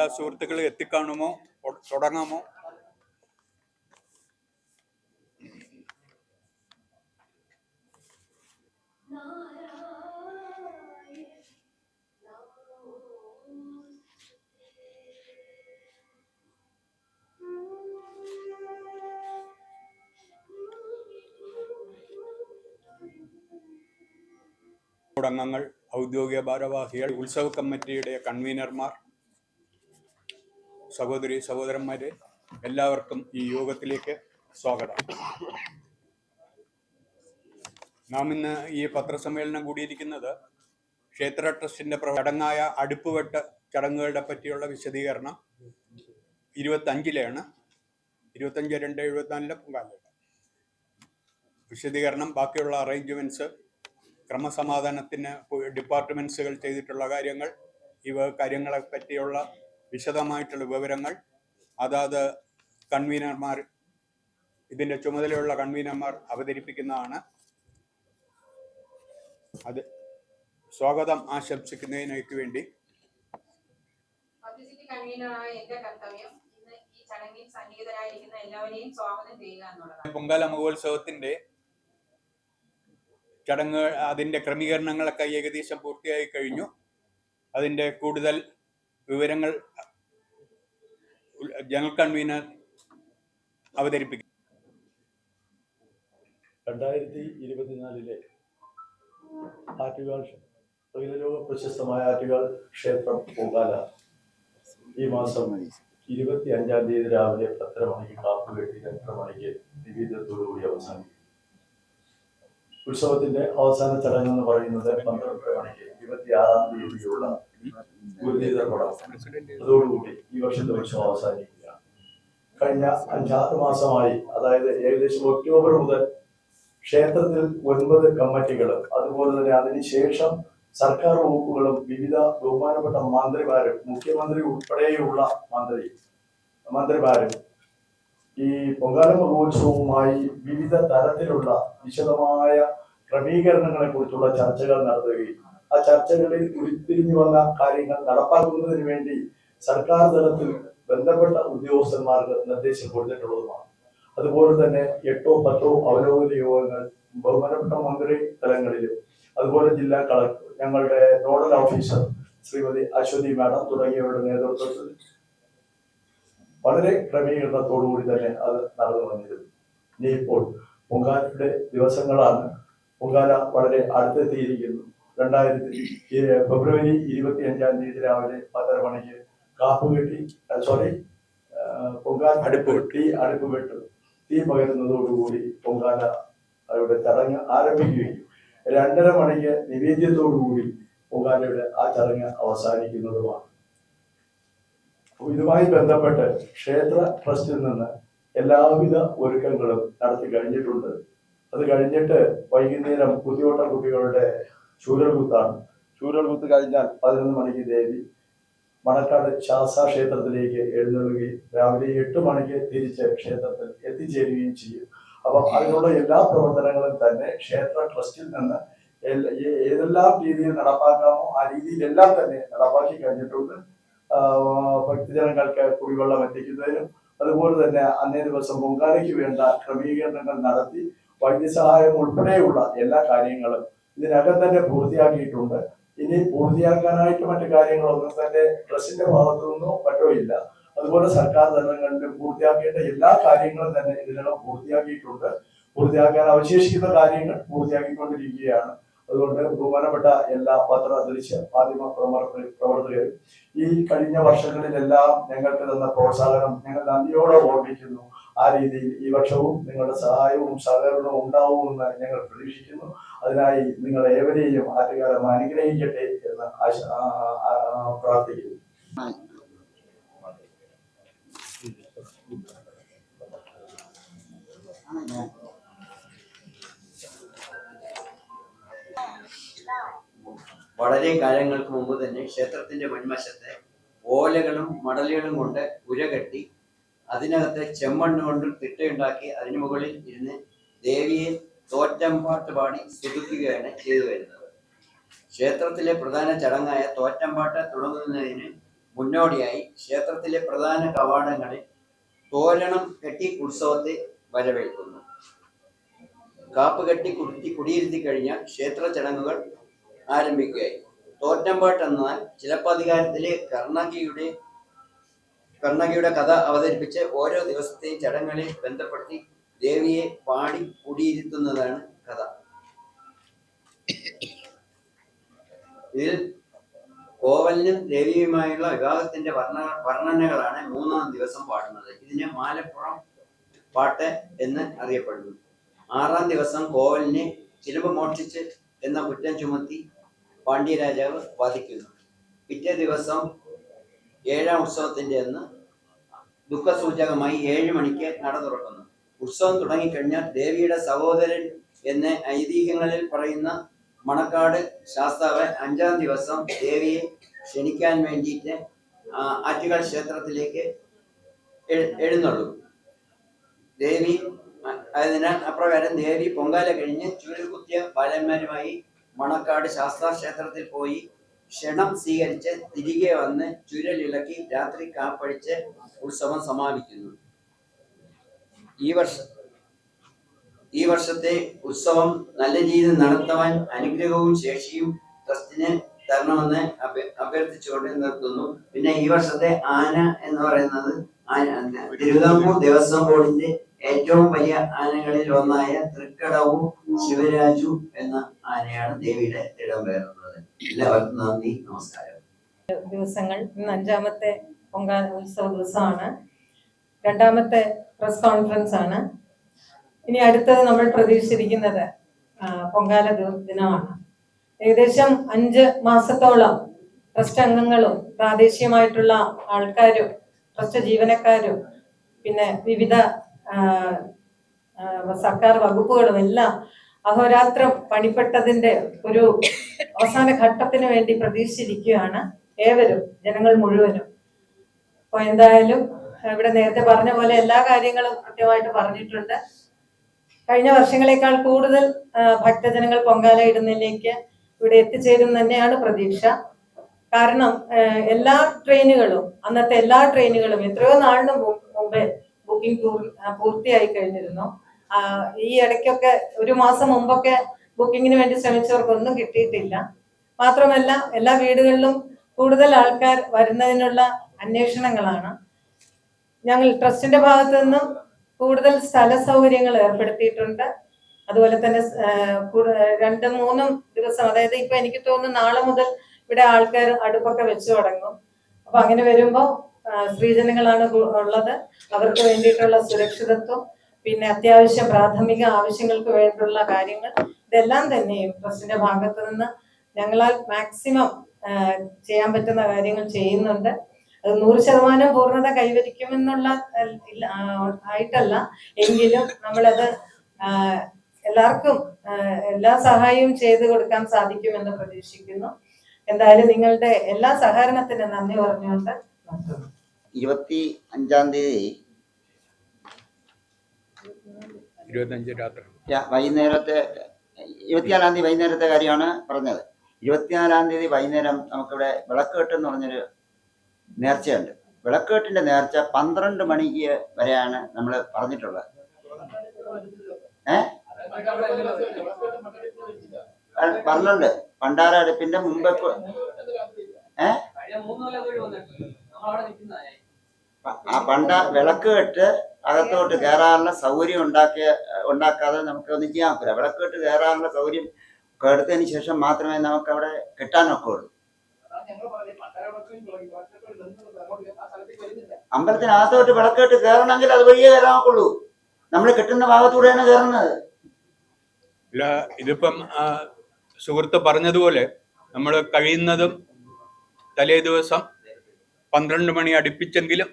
എല്ലാ സുഹൃത്തുക്കളും എത്തിക്കാണുമോ? തുടങ്ങാമോ? അംഗങ്ങൾ ഔദ്യോഗിക ഭാരവാഹികൾ ഉത്സവ കമ്മിറ്റിയുടെ കൺവീനർമാർ സഹോദരി സഹോദരന്മാരെ എല്ലാവർക്കും ഈ യോഗത്തിലേക്ക് സ്വാഗതം. നാം ഇന്ന് ഈ പത്രസമ്മേളനം കൂടിയിരിക്കുന്നത് ക്ഷേത്ര ട്രസ്റ്റിന്റെ ചടങ്ങായ അടുപ്പുവെട്ട് ചടങ്ങുകളുടെ പറ്റിയുള്ള വിശദീകരണം ഇരുപത്തഞ്ചിലാണ്. ഇരുപത്തഞ്ച് രണ്ട് എഴുപത്തിനാലിലെ പൊങ്കാലയുടെ വിശദീകരണം ബാക്കിയുള്ള അറേഞ്ച്മെന്റ്സ് ക്രമസമാധാനത്തിന് ഡിപ്പാർട്ട്മെന്റ്സുകൾ ചെയ്തിട്ടുള്ള കാര്യങ്ങൾ ഇവ കാര്യങ്ങളെ പറ്റിയുള്ള വിശദമായിട്ടുള്ള വിവരങ്ങൾ. അതാത് കൺവീനർമാർ ഇതിന്റെ ചുമതലയുള്ള കൺവീനർമാർ അവതരിപ്പിക്കുന്നതാണ്. അത് സ്വാഗതം ആശംസിക്കുന്നതിനേക്ക് വേണ്ടി. പൊങ്കാല മഹോത്സവത്തിന്റെ ചടങ്ങ് അതിന്റെ ക്രമീകരണങ്ങളൊക്കെ ഏകദേശം പൂർത്തിയായി കഴിഞ്ഞു. അതിന്റെ കൂടുതൽ വിവരങ്ങൾ ജനറൽ കൺവീനർ അവതരിപ്പിക്കും. രണ്ടായിരത്തി ഇരുപത്തിനാലിലെ ആറ്റുകാൽ തൊഴിലോക പ്രശസ്തമായ ആറ്റുകാൽ ക്ഷേത്രം പൊങ്കാല ഈ മാസം ഇരുപത്തി അഞ്ചാം തീയതി രാവിലെ പത്തര മണിക്ക് കാപ്പ് കെട്ടി രണ്ടര മണിക്ക് നിവേദ്യത്തോടുകൂടി അവസാനിക്കും. ഉത്സവത്തിന്റെ അവസാന ചടങ്ങ് എന്ന് പറയുന്നത് പന്ത്രണ്ടര മണിക്ക് ഇരുപത്തി ആറാം തീയതിയുള്ള അതോടുകൂടി ഈ വർഷത്തെ വർഷം അവസാനിക്കുകയാണ് കഴിഞ്ഞ അഞ്ചാറ് മാസമായി അതായത് ഏകദേശം ഒക്ടോബർ മുതൽ ക്ഷേത്രത്തിൽ ഒൻപത് കമ്മിറ്റികൾ അതുപോലെ തന്നെ അതിനുശേഷം സർക്കാർ വകുപ്പുകളും വിവിധ ബഹുമാനപ്പെട്ട മന്ത്രിമാരും മുഖ്യമന്ത്രി ഉൾപ്പെടെയുള്ള മന്ത്രി മന്ത്രിമാരും ഈ പൊങ്കാല മഹോത്സവവുമായി വിവിധ തരത്തിലുള്ള വിശദമായ ക്രമീകരണങ്ങളെ കുറിച്ചുള്ള ചർച്ചകൾ നടത്തുകയും ആ ചർച്ചകളിൽ ഉരുത്തിരിഞ്ഞു വന്ന കാര്യങ്ങൾ നടപ്പാക്കുന്നതിന് വേണ്ടി സർക്കാർ തലത്തിൽ ബന്ധപ്പെട്ട ഉദ്യോഗസ്ഥന്മാർക്ക് നിർദ്ദേശം കൊടുത്തിട്ടുള്ളതുമാണ്. അതുപോലെ തന്നെ എട്ടോ പത്തോ അവലോകന യോഗങ്ങൾ ബഹുമാനപ്പെട്ട മന്ത്രി തലങ്ങളിലും അതുപോലെ ജില്ലാ കളക്ടർ ഞങ്ങളുടെ nodal officer Srimathi Aswathy madam തുടങ്ങിയവരുടെ നേതൃത്വത്തിൽ വളരെ ക്രമീകരണത്തോടുകൂടി തന്നെ അത് നടന്നു വന്നിരുന്നു. ഇനിയിപ്പോൾ പൊങ്കാലയുടെ ദിവസങ്ങളാണ്. പൊങ്കാല വളരെ അടുത്തെത്തിയിരിക്കുന്നു. രണ്ടായിരത്തി ഫെബ്രുവരി ഇരുപത്തി അഞ്ചാം തീയതി രാവിലെ പത്തര മണിക്ക് കാപ്പ് കെട്ടി സോറി പൊങ്കാല അടുപ്പ് കെട്ടി അടുപ്പ് വെട്ടു. തീ പകരുന്നതോടുകൂടി പൊങ്കാല അവരുടെ ചടങ്ങ് ആരംഭിക്കുകയും രണ്ടര മണിക്ക് നിവേദ്യത്തോടുകൂടി പൊങ്കാലയുടെ ആ ചടങ്ങ് അവസാനിക്കുന്നതുമാണ്. ഇതുമായി ബന്ധപ്പെട്ട് ക്ഷേത്ര ട്രസ്റ്റിൽ നിന്ന് എല്ലാവിധ ഒരുക്കങ്ങളും നടത്തി കഴിഞ്ഞിട്ടുണ്ട്. അത് കഴിഞ്ഞിട്ട് വൈകുന്നേരം പുതിയോട്ട കുട്ടികളുടെ ചൂരൽകുത്താണ് ചൂരൽകുത്ത് കഴിഞ്ഞാൽ പതിനൊന്ന് മണിക്ക് ദേവി മണക്കാട് ശാസ ക്ഷേത്രത്തിലേക്ക് എഴുന്നള്ളുകയും രാവിലെ എട്ട് മണിക്ക് തിരിച്ച് ക്ഷേത്രത്തിൽ എത്തിച്ചേരുകയും ചെയ്യും. അപ്പം അതിനുള്ള എല്ലാ പ്രവർത്തനങ്ങളും തന്നെ ക്ഷേത്ര ട്രസ്റ്റിൽ നിന്ന് ഏതെല്ലാം രീതിയിൽ നടപ്പാക്കാമോ ആ രീതിയിലെല്ലാം തന്നെ നടപ്പാക്കി കഴിഞ്ഞിട്ടുണ്ട്. ഭക്തജനങ്ങൾക്ക് കുടിവെള്ളം എത്തിക്കുന്നതിനും അതുപോലെ തന്നെ അന്നേ ദിവസം പൊങ്കാലയ്ക്ക് വേണ്ട ക്രമീകരണങ്ങൾ നടത്തി വൈദ്യസഹായം ഉൾപ്പെടെയുള്ള എല്ലാ കാര്യങ്ങളും ഇതിനകം തന്നെ പൂർത്തിയാക്കിയിട്ടുണ്ട്. ഇനി പൂർത്തിയാക്കാനായിട്ട് മറ്റു കാര്യങ്ങളൊന്നും തന്നെ ട്രസ്റ്റിന്റെ ഭാഗത്തു നിന്നോ മറ്റോ ഇല്ല. അതുപോലെ സർക്കാർ തലങ്ങളിലും പൂർത്തിയാക്കേണ്ട എല്ലാ കാര്യങ്ങളും തന്നെ ഇതിനകം പൂർത്തിയാക്കിയിട്ടുണ്ട്. പൂർത്തിയാക്കാൻ അവശേഷിക്കുന്ന കാര്യങ്ങൾ പൂർത്തിയാക്കിക്കൊണ്ടിരിക്കുകയാണ്. അതുകൊണ്ട് ബഹുമാനപ്പെട്ട എല്ലാ പത്ര ദൃശ്യ മാധ്യമ പ്രവർത്തക- പ്രവർത്തകരും ഈ കഴിഞ്ഞ വർഷങ്ങളിലെല്ലാം ഞങ്ങൾക്ക് തന്ന പ്രോത്സാഹനം ഞങ്ങൾ നന്ദിയോടെ ഓർമ്മിക്കുന്നു. ആ രീതിയിൽ ഈ വർഷവും നിങ്ങളുടെ സഹായവും സഹകരണവും ഉണ്ടാവുമെന്ന് ഞങ്ങൾ പ്രതീക്ഷിക്കുന്നു. അതിനായി നിങ്ങൾ ഏവരെയും ആറ്റുകാലം അനുഗ്രഹിക്കട്ടെ എന്ന് ആശ പ്രാർത്ഥിക്കുന്നു. വളരെ കാലങ്ങൾക്ക് മുമ്പ് തന്നെ ക്ഷേത്രത്തിന്റെ മുൻവശത്തെ ഓലകളും മടലുകളും കൊണ്ട് ഉരകെട്ടി അതിനകത്ത് ചെമ്മണ്ണ് കൊണ്ട് തിട്ടയുണ്ടാക്കി അതിനു മുകളിൽ ഇരുന്ന് ദേവിയെ തോറ്റമ്പാട്ട് പാടി സ്തുതിക്കുകയാണ് ചെയ്തു വരുന്നത്. ക്ഷേത്രത്തിലെ പ്രധാന ചടങ്ങായ തോറ്റമ്പാട്ട് തുടങ്ങുന്നതിന് മുന്നോടിയായി ക്ഷേത്രത്തിലെ പ്രധാന കവാടങ്ങളിൽ തോരണം കെട്ടി ഉത്സവത്തെ വരവേൽക്കുന്നു. കാപ്പ് കെട്ടി കുടുത്തി കുടിയിരുത്തി കഴിഞ്ഞാൽ ക്ഷേത്ര ചടങ്ങുകൾ ആരംഭിക്കുകയായി. തോറ്റമ്പാട്ട് എന്നാൽ ചിലപ്പതികാരത്തിലെ കർണകിയുടെ കർണകിയുടെ കഥ അവതരിപ്പിച്ച് ഓരോ ദിവസത്തെയും ചടങ്ങുകളെ ബന്ധപ്പെടുത്തി ദേവിയെ പാടി കുടിയിരുത്തുന്നതാണ് കഥ. ഇതിൽ കോവലിനും ദേവിയുമായുള്ള വിവാഹത്തിന്റെ വർണ വർണനകളാണ് മൂന്നാം ദിവസം പാടുന്നത്. ഇതിനെ മാലപ്പുറം പാട്ട് എന്ന് അറിയപ്പെടുന്നു. ആറാം ദിവസം കോവലിനെ ചിലമ്പ് മോഷ്ടിച്ച് എന്ന കുറ്റം ചുമത്തി പാണ്ഡ്യരാജാവ് വധിക്കുന്നു. പിറ്റേ ദിവസം ഏഴാം ഉത്സവത്തിന്റെ അന്ന് ദുഃഖസൂചകമായി ഏഴ് മണിക്ക് നട തുറക്കുന്നു. ഉത്സവം തുടങ്ങിക്കഴിഞ്ഞാൽ ദേവിയുടെ സഹോദരൻ എന്ന് ഐതിഹ്യങ്ങളിൽ പറയുന്ന മണക്കാട് ശാസ്താവ് അഞ്ചാം ദിവസം ദേവിയെ ക്ഷണിക്കാൻ വേണ്ടിയിട്ട് ആറ്റുകൾ ക്ഷേത്രത്തിലേക്ക് എഴുന്നള്ളു. ദേവി അതിനാൽ അപ്രകാരം ദേവി പൊങ്കാല കഴിഞ്ഞ് ചുരുൾകുത്തിയ ബാലന്മാരുമായി മണക്കാട് ശാസ്താ ക്ഷേത്രത്തിൽ പോയി ക്ഷണം സ്വീകരിച്ച് തിരികെ വന്ന് ചുരലിളക്കി രാത്രി കാപ്പഴിച്ച് ഉത്സവം സമാപിക്കുന്നു. ഈ വർഷ ഈ വർഷത്തെ ഉത്സവം നല്ല രീതിയിൽ നടത്തുവാൻ അനുഗ്രഹവും ശേഷിയും ട്രസ്റ്റിന് തരണമെന്ന് അഭ്യ- അഭ്യർത്ഥിച്ചുകൊണ്ട് നിർത്തുന്നു. പിന്നെ ഈ വർഷത്തെ ആന എന്ന് പറയുന്നത് ആന- തിരുവിതാംകൂർ ദേവസ്വം ബോർഡിന്റെ ഏറ്റവും വലിയ ആനകളിൽ ഒന്നായ തൃക്കടവും ശിവരാജു എന്ന ആനയാണ് ദേവിയുടെ ഇടംപെയറുന്നത് നമസ്കാരം. ദിവസങ്ങൾ. ഇന്ന് അഞ്ചാമത്തെ പൊങ്കാല ഉത്സവ ദിവസമാണ്. രണ്ടാമത്തെ പ്രസ് കോൺഫറൻസ് ആണ്. ഇനി അടുത്തത് നമ്മൾ പ്രതീക്ഷിച്ചിരിക്കുന്നത് പൊങ്കാല ദിനമാണ്. ഏകദേശം അഞ്ച് മാസത്തോളം ട്രസ്റ്റ് അംഗങ്ങളും പ്രാദേശികമായിട്ടുള്ള ആൾക്കാരും ട്രസ്റ്റ് ജീവനക്കാരും പിന്നെ വിവിധ സർക്കാർ വകുപ്പുകളും എല്ലാം അഹോരാത്രം പണിപ്പെട്ടതിന്റെ ഒരു അവസാന ഘട്ടത്തിന് വേണ്ടി പ്രതീക്ഷിച്ചിരിക്കുകയാണ് ഏവരും ജനങ്ങൾ മുഴുവനും. അപ്പൊ എന്തായാലും ഇവിടെ നേരത്തെ പറഞ്ഞ പോലെ എല്ലാ കാര്യങ്ങളും കൃത്യമായിട്ട് പറഞ്ഞിട്ടുണ്ട്. കഴിഞ്ഞ വർഷങ്ങളെക്കാൾ കൂടുതൽ ഭക്തജനങ്ങൾ പൊങ്കാല ഇടുന്നതിലേക്ക് ഇവിടെ എത്തിച്ചേരും തന്നെയാണ് പ്രതീക്ഷ. കാരണം എല്ലാ ട്രെയിനുകളും അന്നത്തെ എല്ലാ ട്രെയിനുകളും എത്രയോ നാളിന് മുമ്പേ ബുക്കിംഗ് പൂർത്തിയായി കഴിഞ്ഞിരുന്നു. ഈ ഇടയ്ക്കൊക്കെ ഒരു മാസം മുമ്പൊക്കെ ബുക്കിങ്ങിന് വേണ്ടി ശ്രമിച്ചവർക്കൊന്നും കിട്ടിയിട്ടില്ല. മാത്രമല്ല എല്ലാ വീടുകളിലും കൂടുതൽ ആൾക്കാർ വരുന്നതിനുള്ള അന്വേഷണങ്ങളാണ്. ഞങ്ങൾ ട്രസ്റ്റിന്റെ ഭാഗത്തു നിന്നും കൂടുതൽ സ്ഥല സൗകര്യങ്ങൾ ഏർപ്പെടുത്തിയിട്ടുണ്ട്. അതുപോലെ തന്നെ രണ്ടും മൂന്നും ദിവസം അതായത് ഇപ്പൊ എനിക്ക് തോന്നുന്നു നാളെ മുതൽ ഇവിടെ ആൾക്കാർ അടുപ്പൊക്കെ വെച്ചു തുടങ്ങും. അപ്പൊ അങ്ങനെ വരുമ്പോൾ സ്ത്രീജനങ്ങളാണ് ഉള്ളത്. അവർക്ക് വേണ്ടിയിട്ടുള്ള സുരക്ഷിതത്വം പിന്നെ അത്യാവശ്യ പ്രാഥമിക ആവശ്യങ്ങൾക്ക് വേണ്ടിയുള്ള കാര്യങ്ങൾ. ഇതെല്ലാം തന്നെയും ട്രസ്റ്റിന്റെ ഭാഗത്ത് നിന്ന് ഞങ്ങളാൽ മാക്സിമം ചെയ്യാൻ പറ്റുന്ന കാര്യങ്ങൾ ചെയ്യുന്നുണ്ട്. അത് നൂറ് ശതമാനം പൂർണത കൈവരിക്കുമെന്നുള്ള ആയിട്ടല്ല. എങ്കിലും നമ്മളത് എല്ലാവർക്കും എല്ലാ സഹായവും ചെയ്തു കൊടുക്കാൻ സാധിക്കുമെന്ന് പ്രതീക്ഷിക്കുന്നു. എന്തായാലും നിങ്ങളുടെ എല്ലാ സഹകരണത്തിനും നന്ദി പറഞ്ഞുകൊണ്ട് നിർത്തുന്നു ഇരുപത്തി അഞ്ചാം തീയതി വൈകുന്നേരത്തെ ഇരുപത്തിനാലാം തീയതി വൈകുന്നേരത്തെ കാര്യമാണ് പറഞ്ഞത്. ഇരുപത്തിനാലാം തീയതി വൈകുന്നേരം നമുക്കിവിടെ വിളക്കേട്ട് എന്ന് പറഞ്ഞൊരു നേർച്ചയുണ്ട്. വിളക്കേട്ടിന്റെ നേർച്ച പന്ത്രണ്ട് മണിക്ക് വരെയാണ് നമ്മൾ പറഞ്ഞിട്ടുള്ളത്. ഏ? പറഞ്ഞുണ്ട് പണ്ടാര അടുപ്പിന്റെ മുമ്പ് പ- ആ പണ്ട വിളക്ക് കെട്ട് അകത്തോട്ട് കയറാനുള്ള സൗകര്യം ഉണ്ടാക്കിയ ഉണ്ടാക്കാതെ നമുക്ക് ഒന്നും ചെയ്യാൻ പറ്റില്ല. വിളക്ക് കെട്ട് കയറാനുള്ള സൗകര്യം എടുത്തതിന് ശേഷം മാത്രമേ നമുക്ക് അവിടെ കെട്ടാനൊക്കെ ഉള്ളൂ അമ്പലത്തിനകത്തോട്ട് വിളക്ക് കെട്ട് കയറണമെങ്കിൽ അത് വഴിയേ കയറാനൊക്കുള്ളൂ നമ്മൾ കിട്ടുന്ന ഭാഗത്തൂടെയാണ് കയറുന്നത് ഇല്ല ഇതിപ്പം സുഹൃത്ത് പറഞ്ഞതുപോലെ നമ്മൾ കഴിയുന്നതും തലേ ദിവസം പന്ത്രണ്ട് മണി അടുപ്പിച്ചെങ്കിലും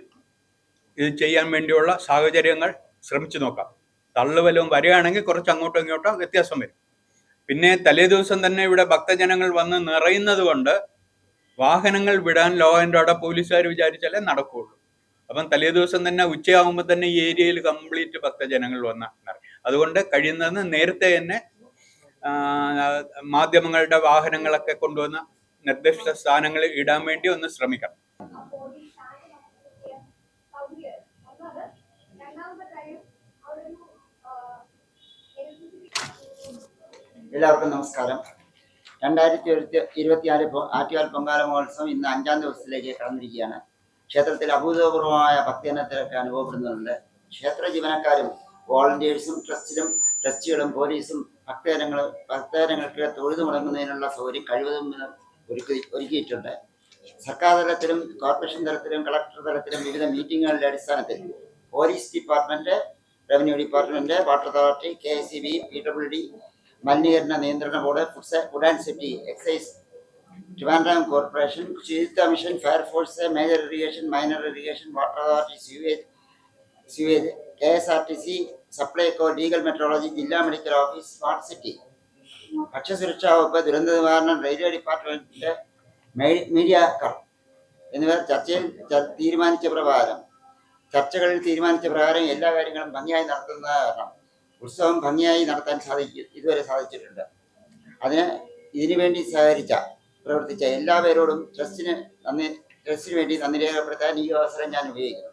ഇത് ചെയ്യാൻ വേണ്ടിയുള്ള സാഹചര്യങ്ങൾ ശ്രമിച്ചു നോക്കാം. തള്ളുവലവും വരികയാണെങ്കിൽ കുറച്ച് അങ്ങോട്ടോ ഇങ്ങോട്ടോ വ്യത്യാസം വരും. പിന്നെ തലേ ദിവസം തന്നെ ഇവിടെ ഭക്തജനങ്ങൾ വന്ന് നിറയുന്നത് കൊണ്ട് വാഹനങ്ങൾ വിടാൻ ലോ ആൻഡ് ഓർഡർ പോലീസുകാർ വിചാരിച്ചാലേ നടക്കുകയുള്ളൂ. അപ്പം തലേ ദിവസം തന്നെ ഉച്ചയാകുമ്പോൾ തന്നെ ഈ ഏരിയയിൽ കംപ്ലീറ്റ് ഭക്തജനങ്ങൾ വന്ന് അതുകൊണ്ട് കഴിയുന്നതെന്ന് നേരത്തെ തന്നെ മാധ്യമങ്ങളുടെ വാഹനങ്ങളൊക്കെ കൊണ്ടുവന്ന് നിർദ്ദിഷ്ട സ്ഥാനങ്ങളിൽ ഇടാൻ വേണ്ടി ഒന്ന് ശ്രമിക്കണം. എല്ലാവർക്കും നമസ്കാരം. രണ്ടായിരത്തി ഇരുപത്തി ഇരുപത്തിനാല് ആറ്റുകാൽ പൊങ്കാല മഹോത്സവം ഇന്ന് അഞ്ചാം ദിവസത്തിലേക്ക് കടന്നിരിക്കുകയാണ്. ക്ഷേത്രത്തിൽ അഭൂതപൂർവമായ ഭക്തജനത്തിലൊക്കെ അനുഭവപ്പെടുന്നുണ്ട്. ക്ഷേത്ര ജീവനക്കാരും വോളണ്ടിയേഴ്സും ട്രസ്റ്റിലും ട്രസ്റ്റികളും പോലീസും ഭക്തജനങ്ങൾ ഭക്തജനങ്ങൾക്ക് തൊഴുതു മുടങ്ങുന്നതിനുള്ള സൗകര്യം കഴിവതും ഒരുക്കി ഒരുക്കിയിട്ടുണ്ട്. സർക്കാർ തലത്തിലും കോർപ്പറേഷൻ തലത്തിലും കളക്ടർ തലത്തിലും വിവിധ മീറ്റിങ്ങുകളുടെ അടിസ്ഥാനത്തിൽ police department revenue department water authority K S C B P W D മലിനീകരണ നിയന്ത്രണ board food and safety excise Trivandrum corporation ശുചിത്വ mission fire force major irrigation minor irrigation water authority sewage sewage K S R T C Supplyco legal metrology ജില്ലാ medical office smart city. ഭക്ഷ്യസുരക്ഷാ വകുപ്പ് ദുരന്ത നിവാരണം railway department media എന്നിവർ ചർച്ചയിൽ തീരുമാനിച്ച പ്രകാരം ചർച്ചകളിൽ തീരുമാനിച്ച പ്രകാരം എല്ലാ കാര്യങ്ങളും ഭംഗിയായി നടത്തുന്ന കാരണം ഉത്സവം ഭംഗിയായി നടത്താൻ സാധിക്കും ഇതുവരെ സാധിച്ചിട്ടുണ്ട്. അതിന് ഇതിനു വേണ്ടി സഹകരിച്ച പ്രവർത്തിച്ച എല്ലാവരോടും ട്രസ്റ്റിന് നന്ദി ട്രസ്റ്റിന് വേണ്ടി നന്ദി രേഖപ്പെടുത്താൻ ഈ അവസരം ഞാൻ ഉപയോഗിക്കുന്നു.